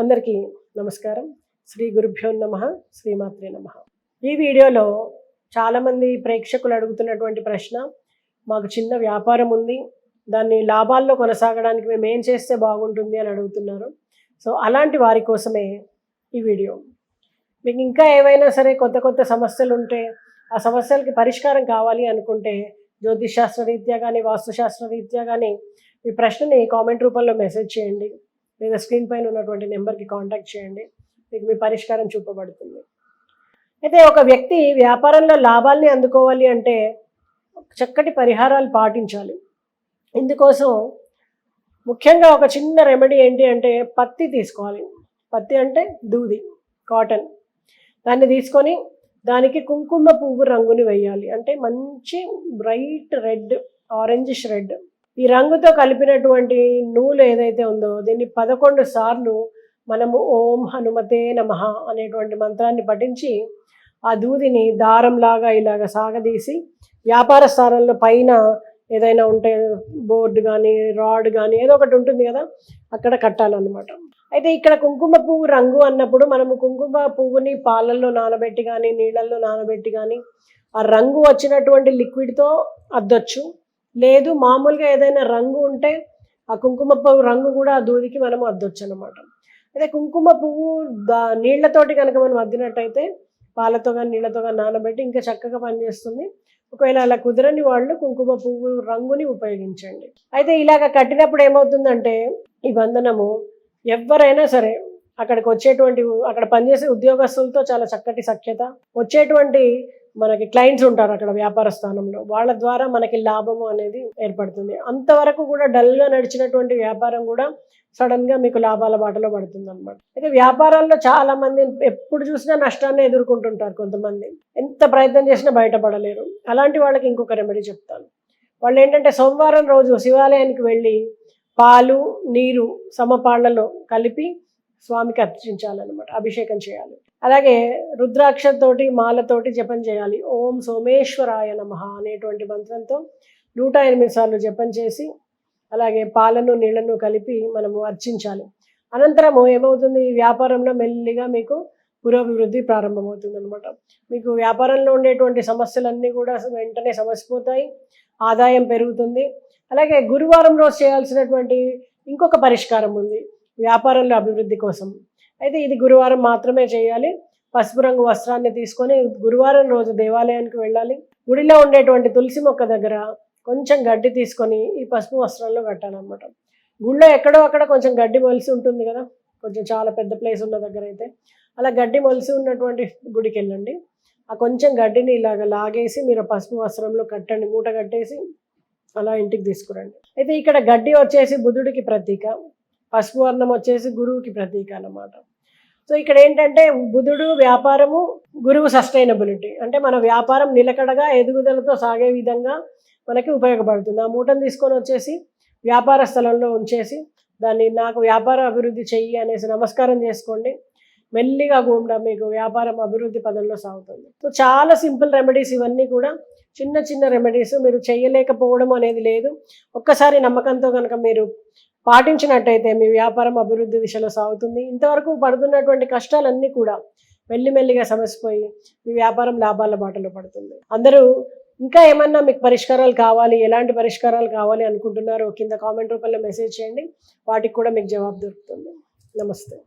అందరికీ నమస్కారం. శ్రీ గురుభ్యో నమ శ్రీమాత్రే నమ. ఈ వీడియోలో చాలామంది ప్రేక్షకులు అడుగుతున్నటువంటి ప్రశ్న మాకు చిన్న వ్యాపారం ఉంది దాన్ని లాభాల్లో కొనసాగడానికి మేము ఏం చేస్తే బాగుంటుంది అని అడుగుతున్నారు. సో అలాంటి వారి కోసమే ఈ వీడియో. మీకు ఇంకా ఏవైనా సరే కొత్త కొత్త సమస్యలు ఉంటే ఆ సమస్యలకి పరిష్కారం కావాలి అనుకుంటే జ్యోతిష్ శాస్త్ర రీత్యా కానీ వాస్తుశాస్త్ర రీత్యా కానీ మీ ప్రశ్నని కామెంట్ రూపంలో మెసేజ్ చేయండి. లేదా స్క్రీన్ పైన ఉన్నటువంటి నెంబర్కి కాంటాక్ట్ చేయండి. మీకు మీ పరిష్కారం చూపబడుతుంది. అయితే ఒక వ్యక్తి వ్యాపారంలో లాభాల్ని అందుకోవాలి అంటే చక్కటి పరిహారాలు పాటించాలి. ఇందుకోసం ముఖ్యంగా ఒక చిన్న రెమెడీ ఏంటి అంటే పత్తి తీసుకోవాలి. పత్తి అంటే దూది కాటన్. దాన్ని తీసుకొని దానికి కుంకుమ పువ్వు రంగుని వేయాలి. అంటే మంచి బ్రైట్ రెడ్ ఆరెంజిష్ రెడ్ ఈ రంగుతో కలిపినటువంటి నూలు ఏదైతే ఉందో దీన్ని పదకొండు సార్లు మనము ఓం హనుమతే నమ అనేటువంటి మంత్రాన్ని పఠించి ఆ దూదిని దారంలాగా ఇలాగ సాగదీసి వ్యాపార స్థానంలో పైన ఏదైనా ఉంటే బోర్డు కానీ రాడ్ కానీ ఏదో ఒకటి ఉంటుంది కదా అక్కడ కట్టాలన్నమాట. అయితే ఇక్కడ కుంకుమ పువ్వు రంగు అన్నప్పుడు మనము కుంకుమ పువ్వుని పాలల్లో నానబెట్టి కానీ నీళ్ళల్లో నానబెట్టి కానీ ఆ రంగు వచ్చినటువంటి లిక్విడ్తో అద్దొచ్చు. లేదు మామూలుగా ఏదైనా రంగు ఉంటే ఆ కుంకుమ పువ్వు రంగు కూడా ఆ దూదికి మనం అద్దొచ్చు అనమాట అయితే కుంకుమ పువ్వు దా నీళ్ళతోటి కనుక మనం అద్దినట్టయితే పాలతో కానీ నీళ్ళతో కానీ నానబెట్టి ఇంకా చక్కగా పనిచేస్తుంది. ఒకవేళ అలా కుదరని వాళ్ళు కుంకుమ పువ్వు రంగుని ఉపయోగించండి. అయితే ఇలాగ కట్టినప్పుడు ఏమవుతుందంటే ఈ బంధనము ఎవరైనా సరే అక్కడికి వచ్చేటువంటి అక్కడ పనిచేసే ఉద్యోగస్తులతో చాలా చక్కటి సఖ్యత వచ్చేటువంటి మనకి క్లయింట్స్ ఉంటారు అక్కడ వ్యాపార స్థానంలో. వాళ్ళ ద్వారా మనకి లాభము అనేది ఏర్పడుతుంది. అంతవరకు కూడా డల్గా నడిచినటువంటి వ్యాపారం కూడా సడన్గా మీకు లాభాల బాటలో పడుతుంది అనమాట అయితే వ్యాపారాల్లో చాలా మంది ఎప్పుడు చూసినా నష్టాన్ని ఎదుర్కొంటుంటారు కొంతమంది. ఎంత ప్రయత్నం చేసినా బయటపడలేరు. అలాంటి వాళ్ళకి ఇంకొక రెమెడీ చెప్తాను. వాళ్ళు ఏంటంటే సోమవారం రోజు శివాలయానికి వెళ్ళి పాలు నీరు సమపాళ్ళలో కలిపి స్వామికి అర్చించాలన్నమాట అభిషేకం చేయాలి. అలాగే రుద్రాక్షతోటి మాలతోటి జపం చేయాలి. ఓం సోమేశ్వరాయ నమ అనేటువంటి మంత్రంతో నూట ఎనిమిది సార్లు జపం చేసి అలాగే పాలను నీళ్ళను కలిపి మనము అర్చించాలి. అనంతరము ఏమవుతుంది? ఈ వ్యాపారంలో మెల్లిగా మీకు పురోభివృద్ధి ప్రారంభమవుతుంది అనమాట మీకు వ్యాపారంలో ఉండేటువంటి సమస్యలన్నీ కూడా వెంటనే సమసిపోతాయి ఆదాయం పెరుగుతుంది. అలాగే గురువారం రోజు చేయాల్సినటువంటి ఇంకొక పరిష్కారం ఉంది. వ్యాపారంలో అభివృద్ధి కోసం. అయితే ఇది గురువారం మాత్రమే చేయాలి. పసుపు రంగు వస్త్రాన్ని తీసుకొని గురువారం రోజు దేవాలయానికి వెళ్ళాలి. గుడిలో ఉండేటువంటి తులసి మొక్క దగ్గర కొంచెం గడ్డి తీసుకొని ఈ పసుపు వస్త్రంలో కట్టాలన్నమాట. గుళ్ళో ఎక్కడో అక్కడ కొంచెం గడ్డి మొలిసి ఉంటుంది కదా. కొంచెం చాలా పెద్ద ప్లేస్ ఉన్న దగ్గర అయితే. అలా గడ్డి మొలిసి ఉన్నటువంటి గుడికి వెళ్ళండి. ఆ కొంచెం గడ్డిని ఇలాగ లాగేసి మీరు పసుపు వస్త్రంలో కట్టండి. మూట కట్టేసి అలా ఇంటికి తీసుకురండి. అయితే ఇక్కడ గడ్డి వచ్చేసి బుధుడికి ప్రతీక. పసుపు వర్ణం వచ్చేసి గురువుకి ప్రతీక అన్నమాట. సో ఇక్కడ ఏంటంటే బుధుడు వ్యాపారము గురువు సస్టైనబిలిటీ అంటే మన వ్యాపారం నిలకడగా ఎదుగుదలతో సాగే విధంగా మనకి ఉపయోగపడుతుంది. ఆ మూటను తీసుకొని వచ్చేసి వ్యాపార స్థలంలో ఉంచేసి దాన్ని నాకు వ్యాపార అభివృద్ధి చెయ్యి అనేసి నమస్కారం చేసుకోండి. మెల్లిగా కూడా మీకు వ్యాపారం అభివృద్ధి పదంలో సాగుతుంది. సో చాలా సింపుల్ రెమెడీస్ ఇవన్నీ కూడా చిన్న చిన్న రెమెడీస్. మీరు చేయలేకపోవడం అనేది లేదు. ఒక్కసారి నమ్మకంతో కనుక మీరు పాటించినట్టయితే మీ వ్యాపారం అభివృద్ధి దిశలో సాగుతుంది. ఇంతవరకు పడుతున్నటువంటి కష్టాలన్నీ కూడా మెల్లిమెల్లిగా సమసిపోయి మీ వ్యాపారం లాభాల బాటలో పడుతుంది. అందరూ ఇంకా ఏమన్నా మీకు పరిష్కారాలు కావాలి ఎలాంటి పరిష్కారాలు కావాలి అనుకుంటున్నారో కింద కామెంట్ రూపంలో మెసేజ్ చేయండి. వాటికి కూడా మీకు జవాబు దొరుకుతుంది. నమస్తే.